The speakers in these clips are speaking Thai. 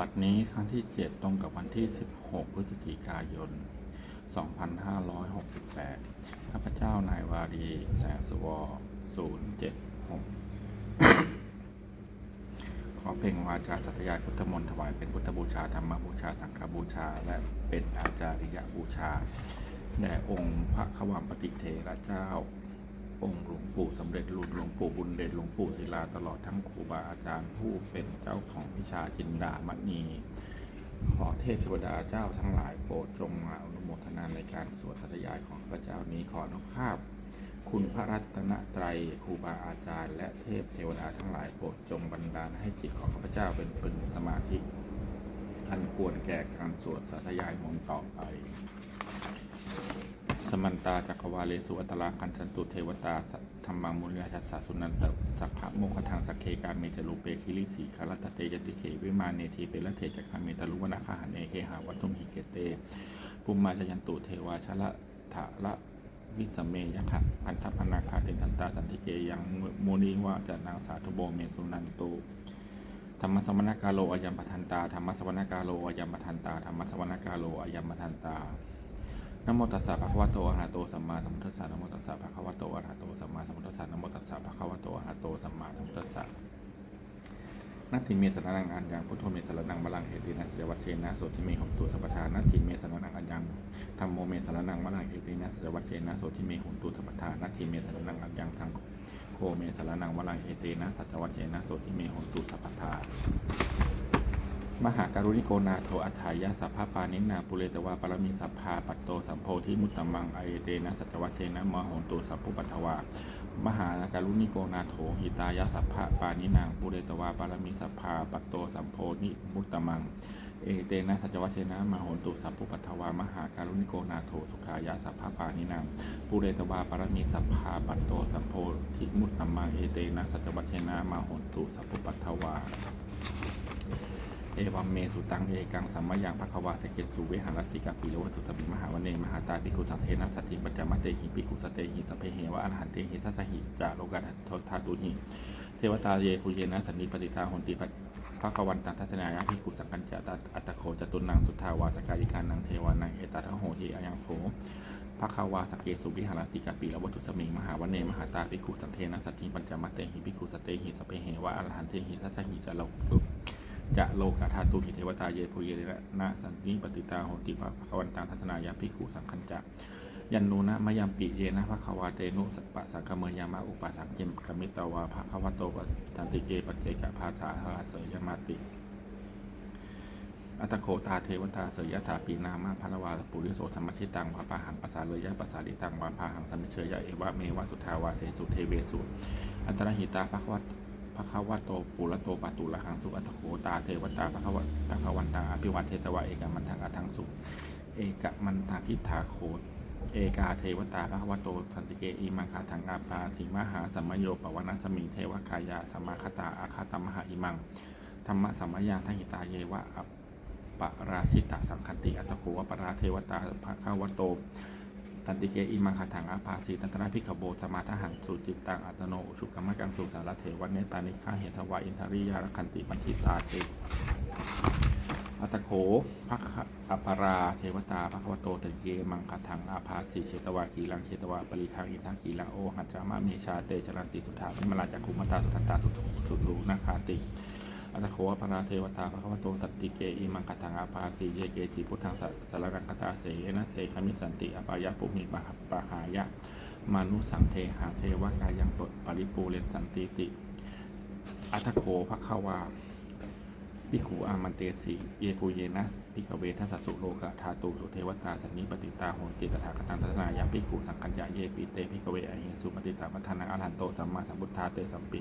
บัดนี้ครั้งที่ 7 ตรงกับวันที่ 16 พฤศจิกายน 2568 ข้าพเจ้านายวารีแสงสวร076 ขอเพ่งวาจาสัตยายพุทธมนต์ถวายเป็นพุทธบูชาธรรมบูชา สังฆบูชา และเป็นอาจาริยบูชา แด่องค์พระขวามปฏิเทระเจ้า องค์หลวงปู่สำเร็จรุ่นหลวงปู่บุญเดชหลวงปู่ศิลาตลอดทั้งครูบาอาจารย์ผู้เป็นเจ้าของวิชาจินดามณีขอเทพเทวดาเจ้าทั้งหลายโปรดจงมาอนุโมทนาในการสวดสัตยายของข้าพเจ้านี้ขออนุภาพ คุณพระรัตนตรัยครูบาอาจารย์และเทพเทวดาทั้งหลายโปรดจงบันดาลให้จิตของข้าพเจ้าเป็นป็นสมาธิอันควรแก่การสวดสัตยายมนต์ต่อไป สมันตาจักรวาเลสุอัตลาคันสันตุเทวตาทธรรมังมุลยชัสสะสุนันตสักขะโมคทังสักเคการเมจลูเปคิริสีคารัตเตยติเควิมาเนทีเปรเทจักขาเมตลุวนาคาหเนเคหาวัตุมหิเกเตปุมมาจยันตุเทวาชละถะละวิสเมยะคะพันธพนาคาเตทันตาสันติเกยังโมนิวะจะนางสาธุโบเมสุนันตุธรรมสวนกาโลอายัมปทันตาธรรมสวนกาโลอายัมปทันตาธรรมสวนกาโลอายัมปทันตา นะโมตัสสะภะคะวะโตอะระหะโตสัมมาสัมพุทธัสสะนะโมตัสสะภะคะวะโตอะระหะโตสัมมาสัมพุทธัสสะนะโมตัสสะภะคะวะโตอะระหะโตสัมมาสัมพุทธัสสะนัตถิเมสรนังอันยังพุทโธเมสรนังบาลังเอตินะสยวัชเชนะโสทิเมหงตุสัพพทานัตถิเมสรนังอันยังธรรมโมเมสรนังบาลังเอตินะสยวัชเชนะโสทิเมหงตุสัพพทานัตถิเมสรนังอันยังสังโฆเมสรนังบาลังเอตินะสัจวัชเชนะโสทิเมหงตุสัพพทา มหาการุณิโกนาโทอัฏฐายะสัพพะปานินาปุเรตวาปรมีสัพพาปัตโตสัมโพธิมุตตมังอเอเตนะสัจวัชเชนะมโหนตุสัพพุปัทถวามหาการุณิโกนาโถหิตายะสัพพะปานินางปุเรตวาปารมีสัพพาปัตโตสัมโพธิมุตตมังเอเตนะสัจวัชเชนะมโหนตุสัพพุปัทถวามหาการุณิโกนาโถสุขายะสัพพะปานินางปุเรตวาปารมีสัพพาปัตโตสัมโพธิมุตตมังเอเตนะสัจวัชเชนะมโหนตุสัพพุปัทถวา เอวัมเมสุตังเอกังสัมมายังภควาสเกตสุเวหารติกาปิโลวัตุสมิมหาวันเนมหาตาปิกุสัทเทนะสติปัจจามเตหิปิกุสเตหิสพเพเหวะอรหันเตหิทัสหิจาโลกัตถาตุหิเทวตาเยภูเยนะสันนิปติตาหนติปัพระควันตังทัศนายะพิกุสังกัญจตอัตโคจตุนังสุทธาวาสกายิกานังเทวานังเอตตะโหทีอายังโขภควาสเกสุวิหารติกาปิลวัตุสมิงมหาวันเนมหาตาปิกุสันเทนะสัตถิปัญจามเตหิปิกุสเตหิสพเพเหวะอรหันเตหิทัสหิจาโลก จะโลกาธาตุหิเทวตาเยภูเยระนะสันนิปติตาโหติปะภควันตังทัศนายาภิกขุสังคัญจะยันนูนะมะยามปิเยนะภควาเตนุสปะสังคเมยามะอุปสังเกมกมิตวาภควโตปตันติเกปัจเจกภาษาหาเสยมาติอัตโคตาเทวตาเสยยถาปีนามาพนวาปุริโสสมมชิตังวาปาหังปสาเลยยะปสาลิตังวาพาหังสมิเชยยะเอวะเมวะสุทาวาเสสุเทเวสุอันตรหิตาภควตพ ระควะโตปุระโตปตุระหังสุอัตโขตาเทวตาพระควะพระควันตังอภิวัตเทตวะเอกมันทังอัทังสุเอกมันตาพิธาโคตเอกาเทวตาพระควโตสันติเกอีมังคาทังอาปาสิมหาสัมมโยปวนาสมิงเทวกายาสัมมาคตาอาคาตมหาอิมังธรรมะสัมมยังทัหิตาเยวะอปราชิตาสังคันติอัตโขวปราเทวตาพระควโต ตันติเกอิมังคาถังอาภาสีตันตระพิขโบสมาทหังสุจิตตังอัตโนชุกรรมกังสุสารเทวันเนตานิฆาเหตวาอินทริยารคันติปันทิตาเตอัตโขภคอปราเทวตาภควโตตันติเกมังคาถังอาภาสีเชตวากีลังเชตวาปริทังอินทังกีลังโอหัจจามะเมชาเตจรันติสุธาวิมลาจักขุมตาสุทันตาสุสุรูนาคาติ อัตโขวปราเทวตาภควโตสัตติเกอิมังคทังอาภาสีเยเกจิพุทธังสารนังคตาเสนะเตคมิสันติอปายะปุหิปะปะหายะมานุสังเทหาเทวกายังปปริปูเรนสันติติ อัตโขภควาปิขูอามันเตสีเยภูเยนะพิกเวทัสสุโลกะธาตุสุเทวตาสันนิปติตาโหติกถาคตังทัศนายาปิขูสังคัญญาเยปิเตพิกเวอหิสุปฏิตามัทนาอรหันโตสัมมาสัมพุทธาเตสัมปิ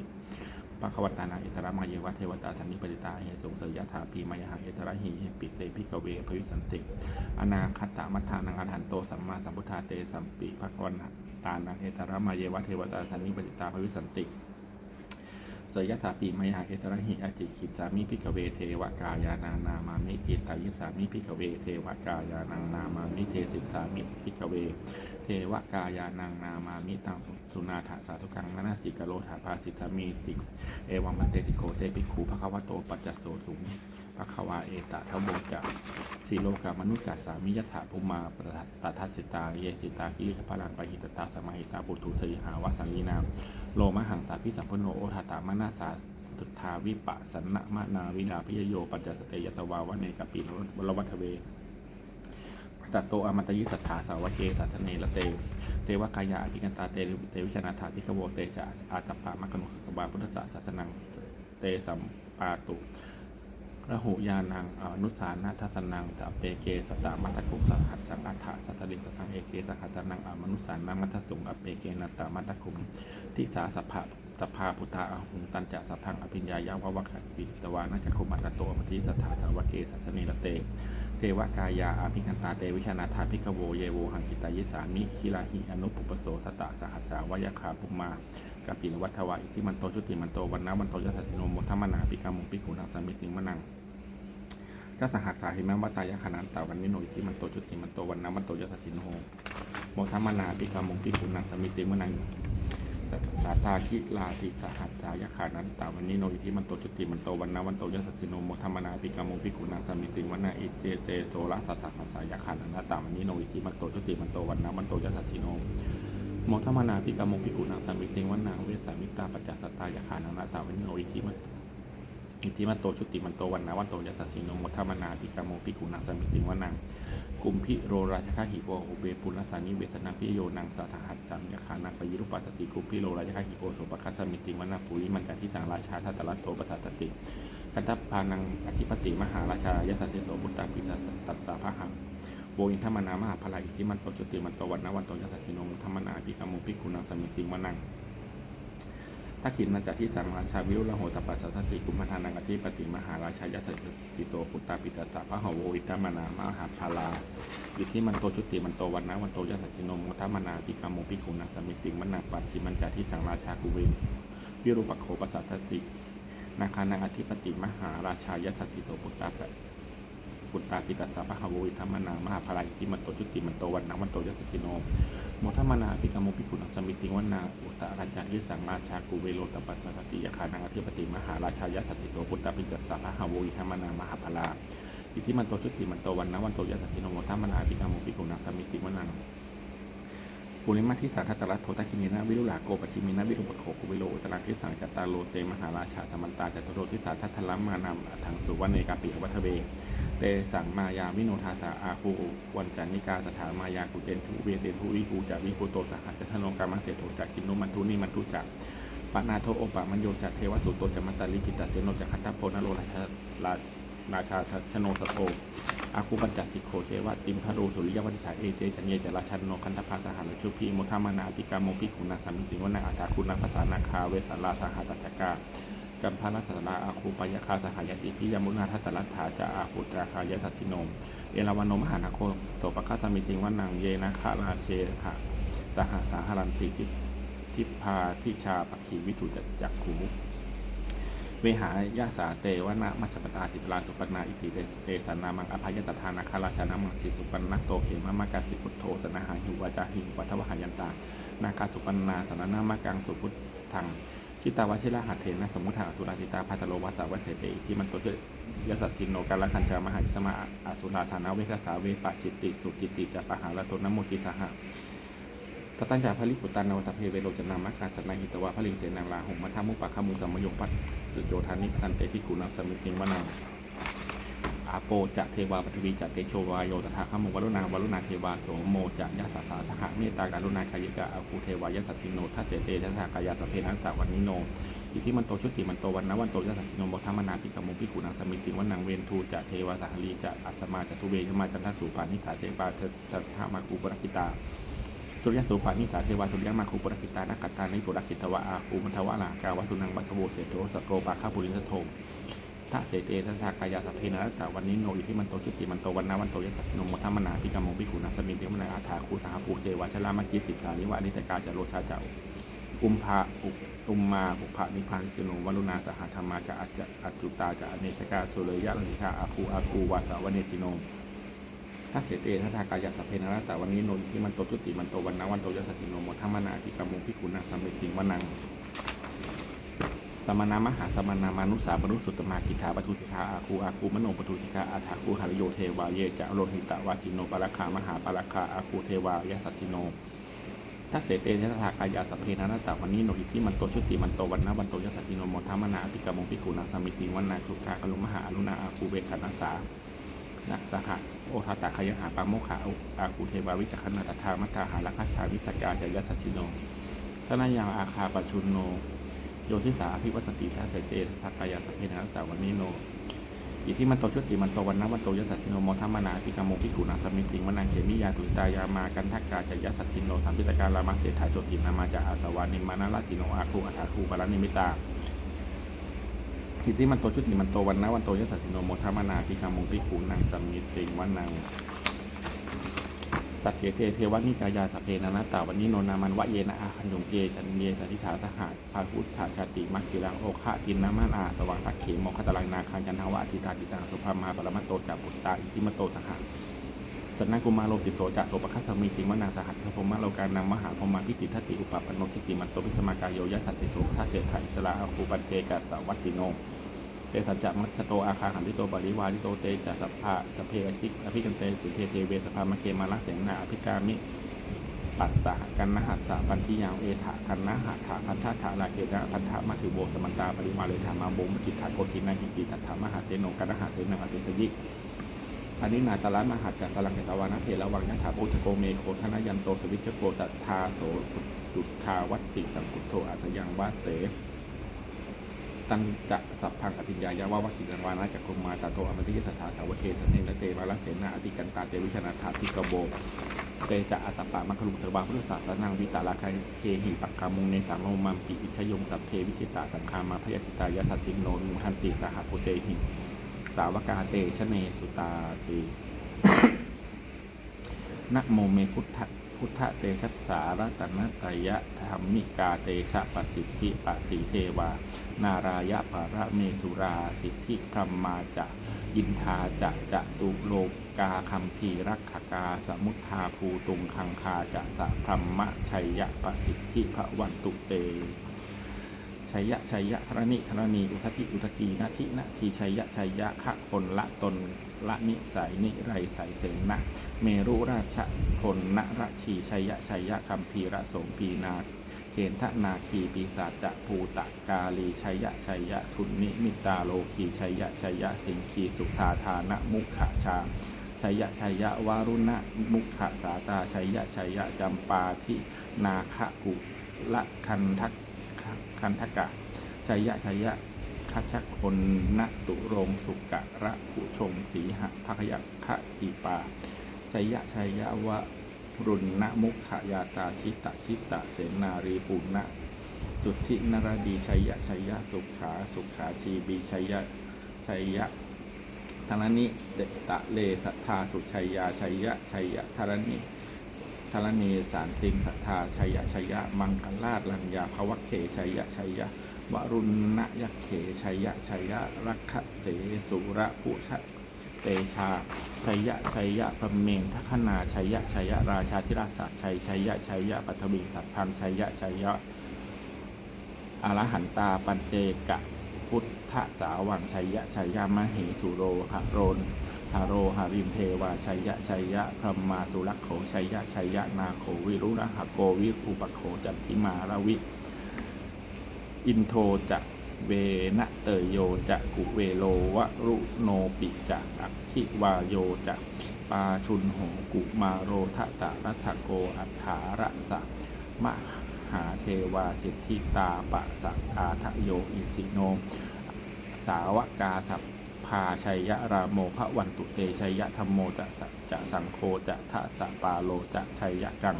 ปะคะวัตานังอิตระมาเยวะเทวตาธนิปติตา เหสงเสยยะถาปีมายหังเอตระหิปิเตพิกเวภวิสันติ อนาคตามัทธานังอรหันโตสัมมาสัมพุทธาเตสัมปิภะควันตานังเอตระมาเยวะเทวตาธนิปติตาภวิสันติ สยยะถาปีมายาเอตระหิอจิคิดสามิพิกเวเทวกายานานามามิเทตายิสามิพิกเวเทวกายานางนามามิเทสิสามิพิกเว เทวกายานางนามามิตังสุนาถาสาธุกังมนาสิกโลถาภาสิสามีติเอวังมันเตติโคเตปิคูภควโตปัจจโสสุง ภควาเอตะทะโบจะสีโลกามนุษย์กัสามิยถาภูมาปตทัสสิตาเยสิตากิริขพลังปหิตตาสมาหิตาปุถุสยหาวสังลีนามโลมหังสาพิสัมพโนโอทาตามนาสาตุทาวิปะสันนะมานาวิลาพิยโยปัจจสเตยตวาวะเนกปิวรวัทเวตัตโตอมตยิสัทธาสาวเกสัทเนละเต เตวกายาอภิกันตาเตเตวิชนาถาพิกโวเตจะอาตปามะกนุสกบาพุทธศาสันังเตสัมปาตุ ระหุยานังอนุสานาทัสนังตะเปเกสตามัตคุสหัสสังอัฏฐสัตลิสตังเอเกสหัสนังอมนุสานังมัทสุงอเปเกนตามัตคุมทิสาสภะสภาพุทธาอหุงตันจะสัพพังอภิญญายาวะวะขัดปิตวานาจคุมัตโตมทิสัทธาสาวเกสัสเนละเต เทวกายาอาภิกันตาเตวิชนาธาพิกโวเยโวหังกิตายิสามิคิลาหิอนุปุปโสสตะสหัสสาวยคาปุมมา กัปิลวัฏวะอิทิมันโตชุติมันโตวันนาวันโตยัสสิโนมุทมนาปิกามุปิขุนังสามิติมนังเจ้าสหัสสาหิมะวัตายะขนันตาวันนิโนอิทิมันโตชุติมันโตวันนาวันโตยัสสิโนโมทมนาปิกามุปิขุนังสามิติมนังสาตาคิลาติสหัสจายขานันตาวันนี้โนอิทิมันโตจุติมันโตวันนาวันโตยัสสิโนโมธรรมนาปิกาโมปิกุณังสามิติวันนาอิเจเจโซระสัสสะภาษายาขานันตาวันนี้โนอิทิมันโตจุติมันโตวันนาวันโตยัสสิโน โมธรรมนาปิกาโมปิกุณังสามิติวันนาเวสามิตาปัจจสตตายาขานันตาวันนี้โนอิทิมันอิทิมันโตจุติมันโตวันนาวันโตยัสสินมธรรมนาปิกาโมปิกุณังสามิติวันนากุมพิโรราชคหิโกอุเบปุลสานิเวสนาพิโยนังสาทหัสสัมยาคานังปยิรุปัสสติกุมพิโรราชคหิโกโสปคัสสมิติวนาปุริมันจันทิสังราชาทัตตลัตโตปัสสตติคันทัพพานังอธิปติมหาราชายสัสสิโสบุตตาปิสัสตัสสาภหัง โวอินทมนามหาพลายอิทิมันโตจุติมันโตวันนวันโตยสัสสิโนมุธรรมนาปิกามุปิกุณังสมิติวนังถ้าขินมาจากที่สังราชาวิรุลโหตปัสสติกุมทานังอธิปติมหาราชายสัสสิโสปุตตาปิตาสะพระหโวอิตามนามหาพาลาอิทิมันโตจุติมันโตวันนะวันโตยสัสสินมุทัมนาปิกาโมปิกุณังสมิติมันนังปัจฉิมันจากที่สังราชากุเวนวิรุปโขปสัตตินาคานังอธิปติมหาราชายสัสสิโสปุตตา ปุตตาปิตาสะพะหโวอิตามนามหาพาลาอิทิมันโตจุติมันโตวันนะวันโตยสัสสิโนโมทัมนาปิกาโมปิกุณัสมิติงวนาอุตตราจันยิสังราชากุเวโรตปัสสติยคานังอธิปติมหาราชายสัสสิโสปุตตาปิจัสสะพะหาโวอิทัมมนามหาพลาอิทิมันโตชุติมันโตวันนะวันโตยัสสิโนโมทัมนาปิกาโมปิกุณัสมิติงวนังปุริมาทิสัทธตรัตโทตะกินินะวิรุลาโกปชิมินะวิรุปโขกุเวโรอุตราทิสังจัตตาโลเตมหาราชาสมันตาจัตโรทิสัทธัทธลัมมานามถังสุวรรณเนกาปิวัทเว เตสังมายาวิโนทาสาอาคูวันจันนิกาสถามายากุเจนทุเวเตนทุวิกูจาวิกูโตสหัสจัทโนกามัสเสโทจากกินโนมันทุนิมันทุจักปนาโทโอปะมันโยจักเทวสุโตจัมมัตตาลิกิตาเสโนจักขัตตาโพนโรราชาราชาชโนสโตอาคูปัญจสิโขเทวะติมพะโรสุริยวัติสาเอเจจันเยจราชันโนคันธพาสหัสชุพีโมทามานาติกาโมปิขุนาสัมมิติวนาอาตาคุณังภาษานาคาเวสาลาสหัตจักกา กัมพานัสสราอาคูปยคาสหายติพิยมุนาทัตตลัตถาจะอาปุตราคายสัตติโนม เอราวันโนมหานาโคโตปะคาสมิติงวันังเยนะคาราเชคะสหสาหรันติทิทิพาทิชาปคีวิทุจักจักขูเวหายาสาเตวนามัชปตาติปลาสุปนาอิติเตสเตสันนามังอภัยตทานาคาราชานามังสิสุปนนัโตเขมามากาสิพุทโธสนาหาหิวาจาหิวัทวหายันตานาคาสุปนนาสนนามากังสุพุทธัง ชิตาวชิระหัตเถนะสมุทฐาสุราติตาพัตโลวัสสาวเสเตที่มันตัวเยสัสสินโนกาลคัญชามหาวิสมาอาสุราธานาเวกสาเวปาจิตติสุจิตติจะปะหาละโตนโมจิสหะตตั้งจาภริปุตตานาวตเพเวโรจนามักการสันหิตวะพลิงเสนางลาหงมัทามุปะขมุสัมมยงพัดจุโยธานิพันเตพิกุณังสมิติงวนา อาโปจะเทวาปฐวีจะเตโชวาโยตถาคโมวรุณาวรุณาเทวาโสโมจะยะสาสาสหเมตตาการุณาคายิกะอาคูเทวายะสัสสิโนทัสเสเตทัสสากายาสพเพนัสสาวันนิโนอิทิมันโตชุติมันโตวันนะวันโตยะสัสสิโนโมทัมนาปิกมุปิกุนังสมิติวันนังเวนทูจะเทวาสหลีจะอัสมาจะทุเบยมาจันทสุปานิสาเทปาเทจัตถามาคูปรกิตาสุริยสุปานิสาเทวาสุริยมาคูปรกิตานักกัตตานิปุรกิตวะอาคูมันทวะลากาวสุนังวัชโวเสโตสโกปาคาปุริสโท ทะเสเตทัสสากายาสัพเพนะแต่วันนี้โนอิที่มันโตจุติมันโตวันนาวันโตยัสสนมทัมมนาพิกามงพิขุนัสมินเดมนาอาถาคูสหภูเจวาชลามัจจิสิกขานิวะนิตกาจะโรชาจ้าอุมภาอุอุมมาอุภานิพานสิโนวรุณาสหธรรมาจะอัจจะอัจจุตาจะอเนชกาสุเลยะลิฆาอาคูอาคูวาสาวเนสิโนถ้าเสตเตทัสากายาสัพเพนะแต่วันนี้โนอิที่มันโตจุติมันโตวันนาวันโตยัสสะนมทัมมนาพิกามงพิขุนัสมิติงวนัง สมณามหาสมณามานุสาบรุสุตมากิถาปทุสิกาอาคูอาคูมโนปทุสิกาอาถาคูหารโยเทวาเยจะโลหิตวาทิโนปราคามหาปราคาอาคูเทวายสัสสิโนทัสเสเตยะทากายาสพเพนานาตาวันนี้โนอิทิมันโตชุติมันโตวันนะวันโตยสัสสิโนโมทามนาอภิกรมงพิกุณาสมิติวันนาคุกากลุมหาอนุนาอาคูเวขานาสานะสหโอทาตาขยหาปาโมขาอาคูเทวาวิจักขณาตถามัตตาหาลักขชาวิสกาจายสัสสิโนทนายังอาคาปชุนโน โยทิสาอภิวัตติทัสเสเจทักกายาสพเพนะแต่วันนี้โนอิที่มันโตชุติมันโตวันนะวันโตยสัสสิโนโมทัมมนาพิกามโมพิกุณาสมิติงวนังเขมิยาตุตายามากันทักกาจยสัสสิโนสัมพิตการามาเสถาโจตินามาจาอาสวานิมานาลติโนอาคูอัฐาคูปารนิมิตาทิที่มันโตชุติมันโตวันนะวันโตยสัสสิโนโมทัมมนาพิกามโมพิกุณังสมิติงวนัง สัตเถเทเทวนิกายาสพเพนานาตาวันนี้โนนามันวะเยนะอาคันยงเยจันเยสัทิฐาสหายพาคุตชาชาติมักกิรังโอคะตินนามันอาสว่างตักเขมโมคตลังนาคันจันทวะอธิตาติตังสุภามาปรมัตโตจัปุตตาอิทิมโตสหายจันนากุมาโลติโสจะโสปคัสสมิติมนางสหัสพมะโลกานังมหาพมาพิติทัตติอุปปันโนทิติมันโตพิสมากายโยยะสัสสิโสทัสเสถาอิสระอคูปันเจกัสสวัตติโน เตสัจจะมัชโตอาคาหันติโตบริวาริโตเตจะสัพพะสเพอชิกอภิกันเตสุเทเทเวสภามะเกมาลักเสนาอภิกามิปัสสะกันนะหัสสะปันทิยาวเอถะกันนะหัตถะพันธะธาลาเกจะพันธะมัถือโบสมันตาปริมาเลยธรรมาโบมจิตถะโกทินาหิติตัถามหาเสโนกันนะหาเสนอติสยิอันนี้นาตลมหัจจะสลังเกตวานะเทระวังยัถาโอชโกเมโคธนยันโตสวิชโกตัทาโสจุทาวัตติสังกุโทอาสยังวาเส ตังจะสัพพังอภิญญายาวาวักิจันวานาจักคุมาตาโตอมติยตถาสาวเทสเนนเตมาลเสนาอธิกันตาเตวิชนาถาพิกโบเตจะอัตตปามัคคลุเทวาพุทธศาสนังวิตาลาคาเคหิปักขามุงในสามโมมัมปิอิชยงสัพเพวิชิตาสังคามาพยติตายสัสสิโนนุหันติสหปุเตหิสาวกาเตชะเนสุตาเตนะโมเมพุทธ พุทธเตชัสารัตนตยะธรรมิกาเตชะปสิทธิปสีเทวา นารายะภาระเมสุราสิทธิพรหมาจะอินทาจะจะตุโลกาคัมภีรักขกาสมุทธาภูตุงคังคาจะสะพรหมชัยยะปสิทธิพระวันตุเตชัยยะชัยยะธรณีธรณีอุทธิอุทกีนาทินาทีชัยยะชัยยะขะคนละตน ละนิสัยนิไรสายเสนะเมรุราชพลนรชีชัยชัยคัมภีระสมปีนาเกณฑนาคีปีศาจจะภูตะกาลีชัยะชัยะทุนนิมิตาโลกีชัยะชัยะสิงคีสุธาธานะมุขชาชัยะชัยะวารุณะมุขสาตาชัยะชัยะจำปาทินาคะกุละคันทักคันทกะชัยะชัยยะ ขชคนนตุรงสุกะระผู้ชงสีหะภคยะขะจีปาชัยยะชัยยะวะรุณนะมุขยาตาชิตะชิตะเสนารีปุณะสุทธินรดีชัยยะชัยยะสุขาสุขาชีบีชัยยะชัยยะธนนิเดตะเลสัทธาสุชัยยาชัยยะชัยยะธรณิธรณีสารติงสัทธาชัยยะชัยยะมังคลาชลัญญาภวะเขชัยยะชัยยะ วรุณนะยะเขชัยยะชัยยะรักขะเสสุระปุชะเตชาชัยยะชัยยะพเมงทัคนาชัยยะชัยยะราชาธิราชชัยชัยยะชัยยะปัทวีสัพพังชัยยะชัยยะอรหันตาปัญเจกะพุทธสาวังชัยยะชัยยะมเหสุโรหะโรนหาโรหาริมเทวาชัยยะชัยยะพรหมาสุรักโขชัยยะชัยยะนาโขวิรุณหะโกวิอุปโขจัตติมาราวิ อินโทจะเวนะเตยโยจะกุเวโลวะรุโนปิจะอักขิวาโยจะปาชุนโหกุมาโรทะตะรัฐโกอัฏฐาระสะมหาเทวาสิทธิตาปะสักอาทะโยอิสิโน สาวกาสัพพาชัยยะรามโมพระวันตุเตชัยยะธรรมโมจะสะจะสังโฆจะทะสะปาโลจะชัยยะกัง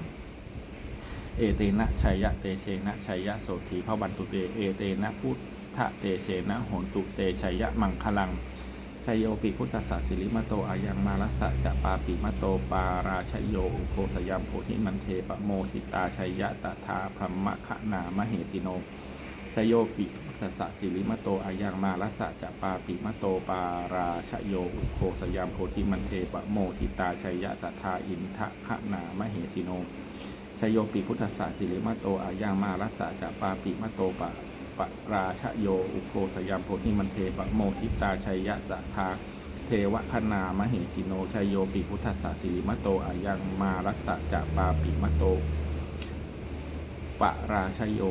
เอเตนะชัยยะเตเชนะชัยยะโสธีพระวันตุเต เอเตนะพุทธเตเชนะโหนตุเตชัยยะมังคลังชัยโยปิพุทธสสสิริมโตอายังมาลัสสะจะปาปิมโตปาราชยโยโคสยามโพธิมันเทปโมทิตาชัยยะตถาพรหมคนามเหสิโนชยโยปิพุทธสสะสิริมโตอายังมาลัสสะจะปาปิมโตปาราชโยโคสยามโพธิมันเทปโมทิตาชัยยะตถาอินทะคนามเหสิโน ชยโยปิพุทธสสะสิริมโตอายังมาลัสสะจะปาปิมโตปะปราชโยอุโคสยามโพธิมันเทปะโมทิตาชัยยะสะทาเทวคณามเหสิโนชยโยปิพุทธัสสะสิริมะโตอายังมารัสสะจะปาปิมะโตปะราชโย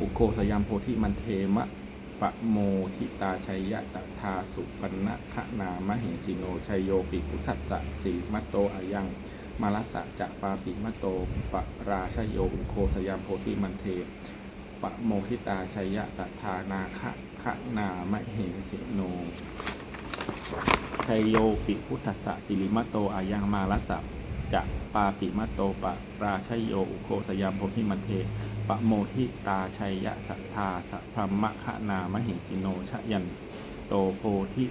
อุโคสยามโพธิมันเทมะปะโมทิตาชัยยะตถาสุปันนะคะนามเหสิโนชยโยปิพุทธัสสะสีมัตโตอายัง มาลัสะจะปาปิมัตโตปราชโยโคสยามโพธิมันเทปะโมทิตาชัยยะตถานาคะคะนามเหสิโนชัยโยปิพุทธะสิริมัตโตอายังมาลัสะจะปาปิมัตโตปราชโยโคสยามโพธิมันเทปะโมทิตาชัยยะสัทธาสัพพมะคะนามหิสิโนชะยันโตโพธิ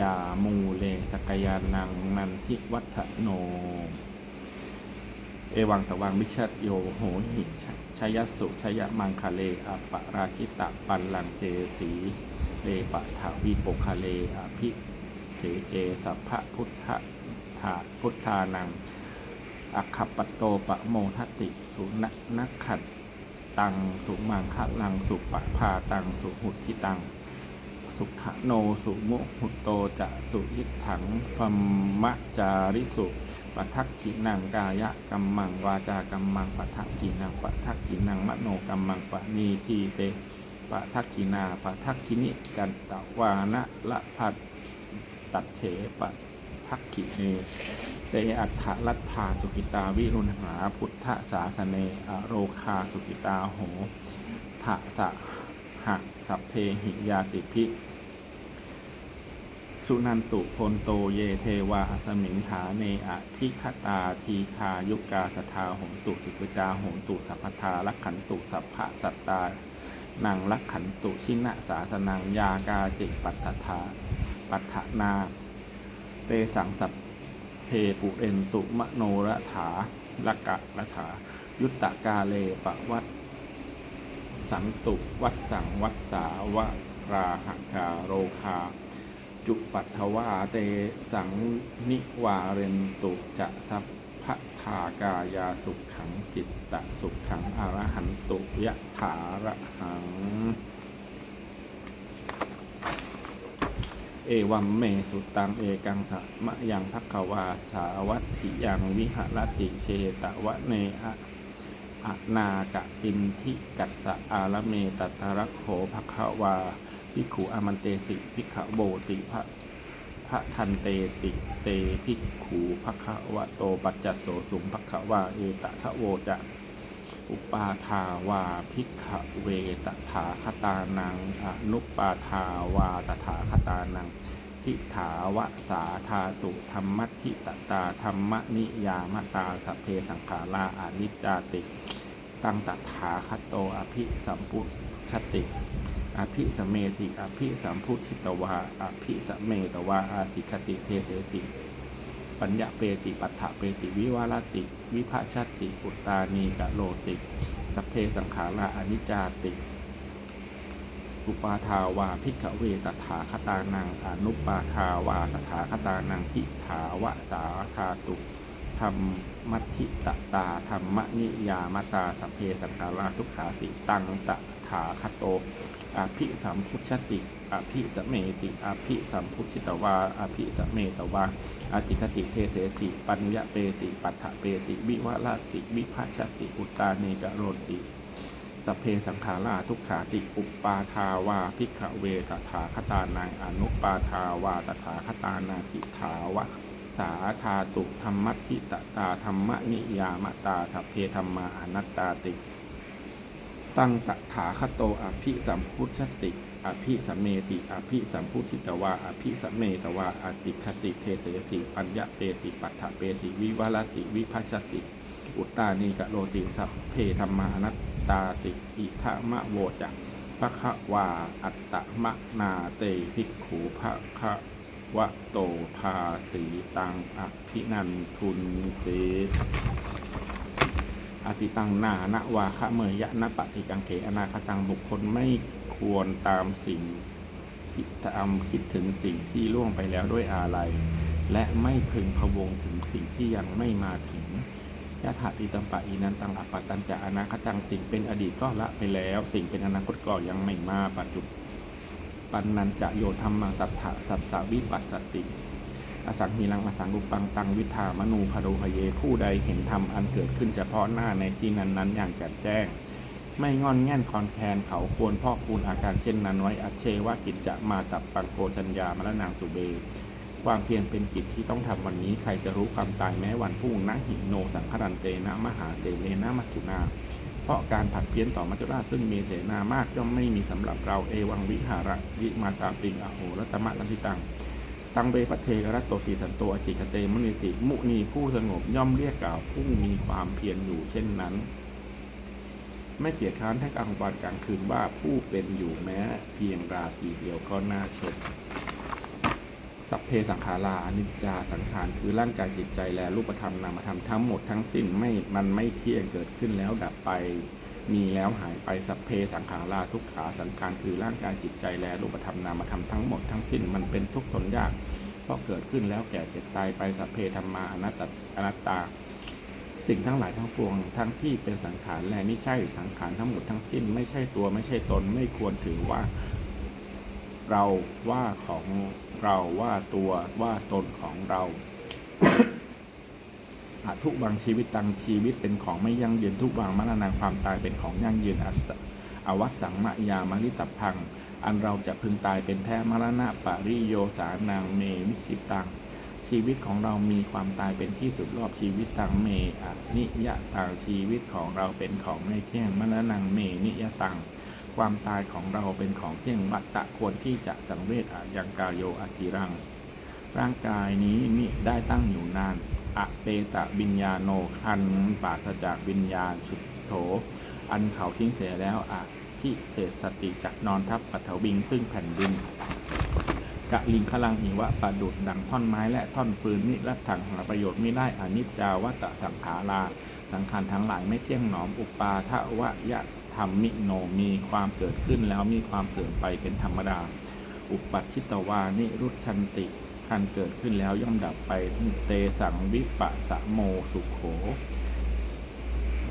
ยามูเลสกยานังนันทิวัฒโน เอวังตวังวิชัดโยโหหิชยสุชยมังคาเลอปะราชิตะปันลังเจสีเลปะถาวิโปคาเลอภิเถเจสัพพะพุทธะถาพุทธานังอัคคปโตปะโมทติสุนนักขัดตังสุมังคะลังสุปะพาตังสุหุทิตัง สุขโนสุมุหุโตจะสุยิถังพมมะจาริสุ ปัทักกินังกายะกัมมังวาจากัมมังปัทักกินังปัทักกินังมโนกัมมังปะนีทีเตปัทักกินาปัทักกินิกันตะวานะละพัดตัดเถปะทักกิเนเตอัฏฐลัทธาสุกิตาวิรุณหาพุทธศาสเนอโรคาสุกิตาโหทะสะหะสัพเพหิยาสิพิ สุนันตุพลโตเยเทวาสมิงฐาเนอทิคตาทีคายุกาสทาหงตุสุกิตาหงตุสัพพทาลักขันตุสัพพะสัตตานังลักขันตุชินะสาสนังยากาจิปัตถทาปัฏฐนา เตสังสัพเพปุเรนตุมโนระถาละกะระถา ยุตตกาเลปะวัตสันตุ วัดสังวัดสาวราหกาโรคา จุปัทวาเตสังนิวาเรนตุจะสัพพะทากายาสุขขังจิตตะสุขขังอรหันตุยะถาระหัง เอวัมเมสุตังเอกังสะมะยังพักขวาสาวัตถิยังวิหรติเชตวะเนอะอะนากะปินทิกัสสะอาลเมตัตระโขภขวา ภิกขุอามันเตสิภิกขโบติพระพระทันเตติเตภิกขุภควะโตปัจจโสสุงภควาเอตทะโวจะอุปาทาวาภิกขเวตถาคตานังอนุปาทาวาตถาคตานังทิถาวะสาธาตุธรรมัทิตตาธรรมนิยามตาสพเพสังขาราอนิจจติ ตังตถาคตโตอภิสัมพุชติ อภิสเมติอภิสัมพุชิตวาอภิสเมตวาอาจิคติเทเสสิปัญญาเปติปัฏฐเปติวิวารติ วิภาชติอุตตานีกะโลติสัพเพสังขาราอนิจจาติอุปาทาวาพิกขเวตถาคตานังอนุปาทาวาตถาคตานังทิถาวะสาธาตุธรรม มัทธิตตาธรรมนิยามตาสัพเพสังขาราทุกขาติตังตถาคโตอภิสัมพุชติอภิสเมติอภิสัมพุชิตวาอภิสเมตวาอาจิคติเทเสสิปัญญาเปติปัฏฐเปติ วิวลาติวิภาชติ อุตตาเนกะโรติสัพเพสังขาราทุกขาติอุปปาทาวาพิกขเวตถาคตานังอนุปาทาวาตถาคตานาทิถาวะ สาธาตุธรรมทิตตาธรรมนิยามตาสัพเพธรรมาอนัตตาติ ตั้งตถาคโตอภิสัมพุชติ อภิสัมเมติ อภิสัมพุชิตวาอภิสัมเมตวาอติคติเทเสสิปัญญาเปติปัฏฐเปติ วิวารติวิภัชติ อุตตานีกะโลติสัพเพธรรมานัตตาติ อิทะมะโวจักภคะวาอัตตะมะนาเตภิกขูภคะ วะโตภาสีตังอภินันทุนเตอติตังนานะวาคะเมยะนะปฏิกังเขอนาคตังบุคคลไม่ควรตามสิ่งคิดตามคิดถึงสิ่งที่ล่วงไปแล้วด้วยอาลัย และไม่พึงพวงถึงสิ่งที่ยังไม่มาถึงยะถาติตัมปะอีนันตังอปปตันจะอนาคตังสิ่งเป็นอดีตก็ละไปแล้ว สิ่งเป็นอนาคตก็ยังไม่มาปัจจุบัน ปันนันจะโยธรรมังตัทธะตัสสวิปัสสติ อสังหิรังอสังกุปังตังวิธามนูพโรหเยผู้ใดเห็นธรรมอันเกิดขึ้นเฉพาะหน้าในที่นั้นๆ อย่างแจ่มแจ้ง ไม่งอนแง่นคอนแคนเขาควรพ่อคูณอาการเช่นนั้นไว้อัเชวะกิจจะมาตับปังโกชัญญามรนางสุเบความเพียรเป็นกิจที่ต้องทำวันนี้ใครจะรู้ความตายแม้วันพรุ่งนะหิโนสังครันเตนะมหาเสเนนะมัจจุนา ราะการผัดเพี้ยนต่อมัจจุราชซึ่งมีเสนามากย่อมไม่มีสำหรับเราเอวังวิหาระวิมาตาปิงอโหรัตมะลันทิตังตังเบพระเทกรัตโตสีสันโตอจิกเตมุนิติมุนีผู้สงบย่อมเรียกกล่าวผู้มีความเพียรอยู่เช่นนั้น ไม่เกียจค้านให้กลางวันกลางคืนว่าผู้เป็นอยู่แม้เพียงราตรีเดียวก็น่าชม สัพเพสังขาราอนิจจาสังขารคือร่างกายจิตใจและรูปธรรมนามธรรมทั้งหมดทั้งสิ้นไม่มันไม่เที่ยงเกิดขึ้นแล้วดับไปมีแล้วหายไปสัพเพสังขาราทุกขาสังขารคือร่างกายจิตใจและรูปธรรมนามธรรมทั้งหมดทั้งสิ้นมันเป็นทุกข์ทนยากเพราะเกิดขึ้นแล้วแก่เจ็บตายไปสัพเพธรรมาอนัตตอนัตตา สิ่งทั้งหลายทั้งปวงทั้งที่เป็นสังขารและไม่ใช่สังขารทั้งหมดทั้งสิ้น ไม่ใช่ตัวไม่ใช่ตนไม่ควรถือว่า เราว่าของ เราว่าตัวว่าตนของเราอาทุกบางชีวิตตังชีวิตเป็นของไม่ยั่งยืนทุกบางมรณะความตายเป็นของยั่งยืนอสอวัสังมะยามริตพัง อันเราจะพึงตายเป็นแท้มรณะปริโยสานางเมวิชิตัง ชีวิตของเรามีความตายเป็นที่สุดรอบชีวิตตังเมอนิยะตังชีวิตของเราเป็นของไม่เที่ยงมรณะเมนิยะตัง ความตายของเราเป็นของเที่ยงวัตตะควรที่จะสังเวชอายังกายโยอจิรัง ร่างกายนี้มิได้ตั้งอยู่นานอะเปตะวิญญาโนคันปาศจากวิญญาณสุดโถ อันเขาทิ้งเสียแล้วอะที่เศษสติจะนอนทับปัทวิงซึ่งแผ่นดินกะลิงคลังหิวะประดุดดังท่อนไม้และท่อนฟืนนิรัตถังหาประโยชน์ไม่ได้อนิจจาวัตสังขาราสังขารทั้งหลายไม่เที่ยงหนอมอุปาทวะยะ รรมมิโนมีความเกิดขึ้นแล้วมีความเสื่อมไปเป็นธรรมดา อุปัชชิตวานิรุชันติคันเกิดขึ้นแล้วย่อมดับไปเตสังวิปะสะโมสุขโข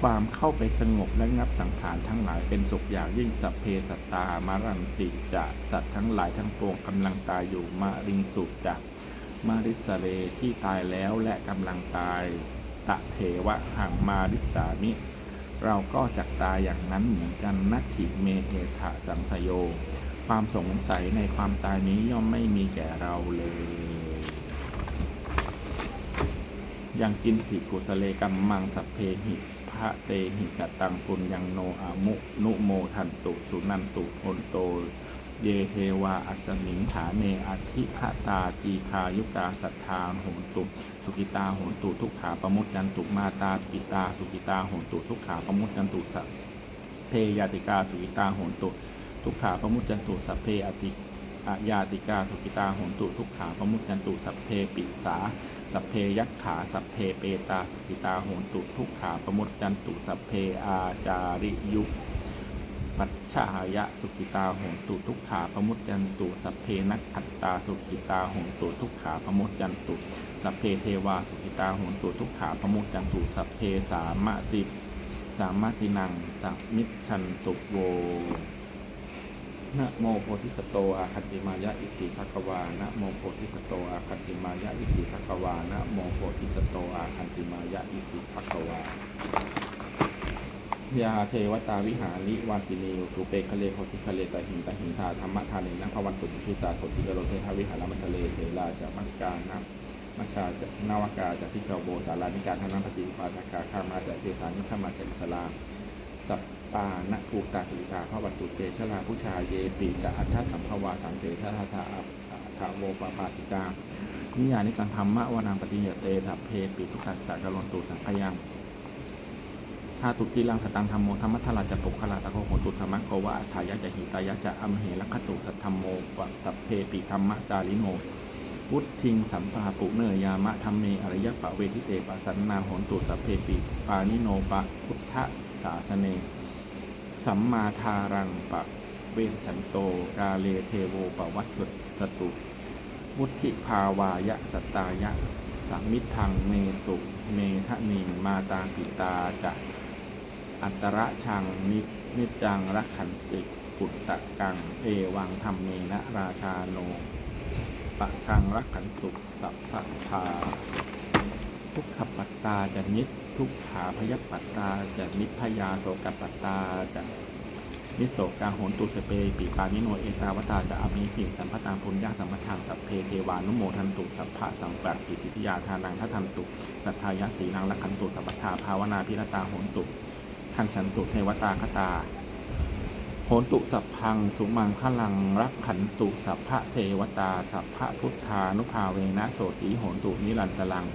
ความเข้าไปสงบและงับสังขารทั้งหลายเป็นสุขอย่างยิ่งสัพเพสัตตามารันติจะสัตว์ทั้งหลายทั้งปวงกำลังตายอยู่มาริงสุจะมาริสเรที่ตายแล้วและกำลังตาย ตะเทวะหังมาริสามิ เราก็จักตายอย่างนั้นเหมือนกันนัตถิเมเอทะสังสโย ความสงสัยในความตายนี้ย่อมไม่มีแก่เราเลย ยังกินติกุสเลกัมมังสัพเพหิพระเตหิกตังปุญญังโนอามุ นุโมทันตุ สุนันตุโนโต เยเทวาอัสมิงฐาเนอธิคตาทีคายุกาสัทธาโหนตุสุกิตาโหนตุทุกขาปมุตยันตุมาตาสุกิตาสุกิตาโหนตุทุกขาปมุตยันตุสัพเพยาติกาสุกิตาโหนตุทุกขาปมุตยันตุสัพเพอติอายาติกาสุกิตาโหตุทุกขาปมุตยันตุสัพเพปิสาสัพเพยักขาสัพเพเปตาสุกิตาโหนตุทุกขาปมุตยันตุสัพเพอาจาริยุ ชชายะสุกิตาหนตุทุกขาปมุตยันตุสัพเพนักขัตตาสุกิตาหนตุทุกขาปมุตยันตุสัพเพเทวาสุกิตาหนตุทุกขาปมุตยันตุสัพเพสามะติสามะตินังสัมมิชชันตุโวนะโมโพธิสโตอาคันติมายะอิติภควานะโมโพธิสโตอาคันติมายะอิติภควานะโมโพธิสโตอาคันติมายะอิติภควา ยาเทวตาวิหาริวาสินีสุเปคะเลโพธิคะเลตหิงตหิงทาธรรมทานินังพวันตุปิตาโสติกโรเทหวิหารมัทะเลเทลาจะมัสกานัมัชชาจะนาวากาจะพิจโบสารานิการทานัปฏิปาตากาข้ามาจะเทสานิข้ามาจะอิสลามสัปปาณภูตาสุริตาพระวัตตุเตชลาผู้ชายเยปีจะอัฏฐสัมภวาสังเตชะทาทาทาโวปาปาติกานิยานิกังธรรมะวนังปฏิยเตสัพเพปิทุกัสสะกะลนตุสังขยัง ถ้าตุจีลังสตังธรรมโมธรรมัทลาจะปุคลาตะโคโหตุสมัคโกวะอัฏฐายะจะหิตายะจะอัมเหลัคตุสัทธรรมโมวะสัพเพปิธรรมะจาริโนวุทิงสัมปาปุเนยามะธรรมเมอริยปะเวทิเตปะสันนาโหนตุสัพเพปิปานิโนปะพุทธศาสเน สัมมาทารังปะเวชฉันโตกาเลเทโวปวัสสุตตุวุฒิภาวายะสตายะสมิทังเมสุเมทะนิงมาตาปิตาจะ อัตระชังนินิจจังรักขันติปุตตะกัง เอวังธรรมเมนะราชาโนปะชังรักขันตุสัพพะทาทุกขปัตตาจะนิทุกขาพยปัตตาจะนิพยาโสกปัตตาจะนิโสกาโหนตุสเปปีปานิโนเอตาวตาจะอภิหิสัมปตังพุญญาสัมปทางสัพเพเทวานุโมทันตุสัพพะสังกัดปิสิทธิยาทานังทัทันตุสัทธายะสีนังละขันตุสัพพทาภาวนาพิรตาโหนตุ ทันฉันตุเทวตาคตาโหนตุสัพพังสุมังคลังรักขันตุสัพพะเทวตา สัพพะพุทธานุภาเวนะโสติโหนตุนิรันตลัง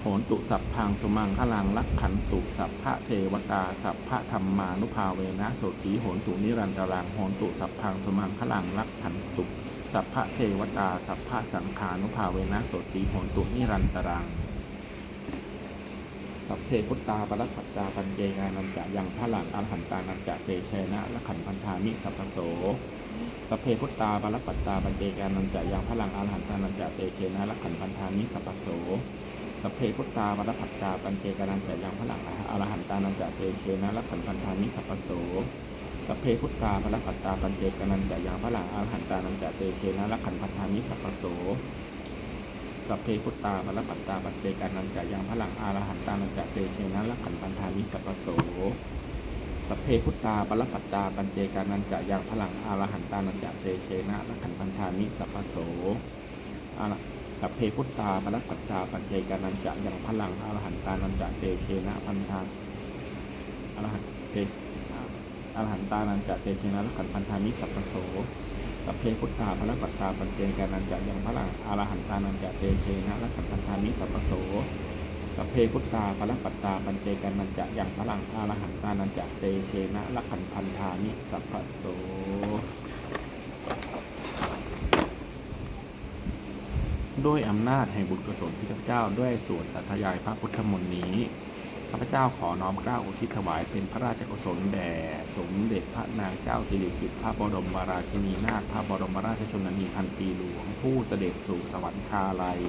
โหนตุสัพพังสุมังคลังรักขันตุสัพพะเทวตา สัพพะธรรมานุภาเวนะโสติโหนตุนิรันตรังโหนตุสัพพังสุมังคลังรักขันตุสัพพะเทวตา สัพพะสังขานุภาเวนะโสติโหนตุนิรันตรัง สัพเพพุตตาปรัปัจจาปัญเจกานันจะยังพระหลังอรหันตานันจะเตเชนะละขันพันธามิสัพพโสสัพเพพุตตาปรัปัจจาปัญเจกานันจะยังพระหลังอรหันตานันจะเตเชนะละขันพันธามิสัพพโสสัพเพพุตตาปรัปัจจาปัญเจกานันจะยังพระหลังอรหันตานันจะเตเชนะละขันพันธามิสัพพโสสัพเพพุตตาปรัปัจจาปัญเจกานันจะยังพระหลังอรหันตานันจะเตเชนะละขันพันธามิสัพพโส สัพเพพุตตาปรปัตตาปัจเจกานันจะยังพลังอารหันตานันจะเตเชนะละขันพันธามิสัพโสสัพเพพุตตาปรปัตตาปัจเจกานันจะยังพลังอารหันตานันจะเตเชนะละขันพันธามิสัพโสอรสัพเพพุตตาปรปัตตาปัจเจกานันจะยังพลังอรหันตานันจะเตเชนะพันธาอรหันเตอรหันตานันจะเตเชนะละขันพันธามิสัพพโส สัพเพพุทธาพระปัตตาปัจเจกานันจะยังพระลังอรหันตานันจะเตเชนะและขันธันธามิสัพพโสสัพเพพุทธาพระปัตตาปัจเจกานันจะยังพระลังอรหันตานันจะเตเชนะและขันธันธามิสัพพโสด้วยอำนาจแห่งบุญกุศลที่ข้าพเจ้าด้วยสวนสัตยายพระพุทธมนต์นี้ ข้าพเจ้าขอน้อมเกล้าอุทิศถวายเป็นพระราชกุศลแด่สมเด็จพระนางเจ้าสิริกิติ์พระบรมราชินีนาถพระบรมราชชนนีพันปีหลวง ผู้เสด็จสู่สวรรคาลัย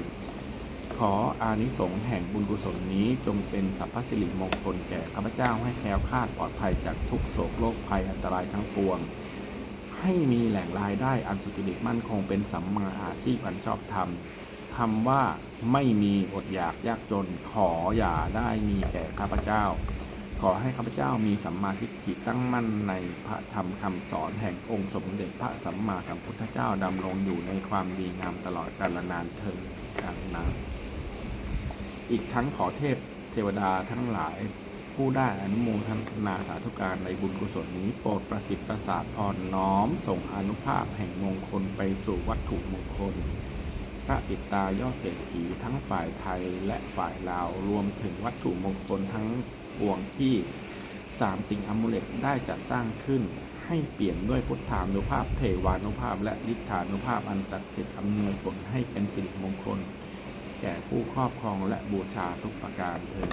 ขออานิสงส์แห่งบุญกุศลนี้จงเป็นสัพพสิริมงคลแก่ข้าพเจ้าให้แคล้วคลาดปลอดภัยจากทุกโศกโรคภัยอันตรายทั้งปวง ให้มีแหล่งรายได้อันสุจริตมั่นคงเป็นสัมมาอาชีพอันชอบธรรมคำว่า ไม่มีอดอยากยากจนขออย่าได้มีแก่ข้าพเจ้า ขอให้ข้าพเจ้ามีสัมมาทิฏฐิตั้งมั่นในพระธรรมคำสอนแห่งองค์สมเด็จพระสัมมาสัมพุทธเจ้าดำรงอยู่ในความดีงามตลอดกาลนานเทินดังนั้นอีกทั้งขอเทพเทวดาทั้งหลายผู้ได้อนุโมทนาสาธุการในบุญกุศลนี้โปรดประสิทธิ์ประสาทอ่อนน้อม ส่งอนุภาพแห่งมงคลไปสู่วัตถุมงคล พระปิตายอดเศรษฐีทั้งฝ่ายไทยและฝ่ายลาว รวมถึงวัตถุมงคลทั้งปวงที่สามสิ่งอมุเลตได้จัดสร้างขึ้น ให้เปลี่ยนด้วยพุทธานุภาพเทวานุภาพ และฤทธานุภาพอันศักดิ์สิทธิ์อำนวยผลให้เป็นสิริมงคล แก่ผู้ครอบครองและบูชาทุกประการเถิด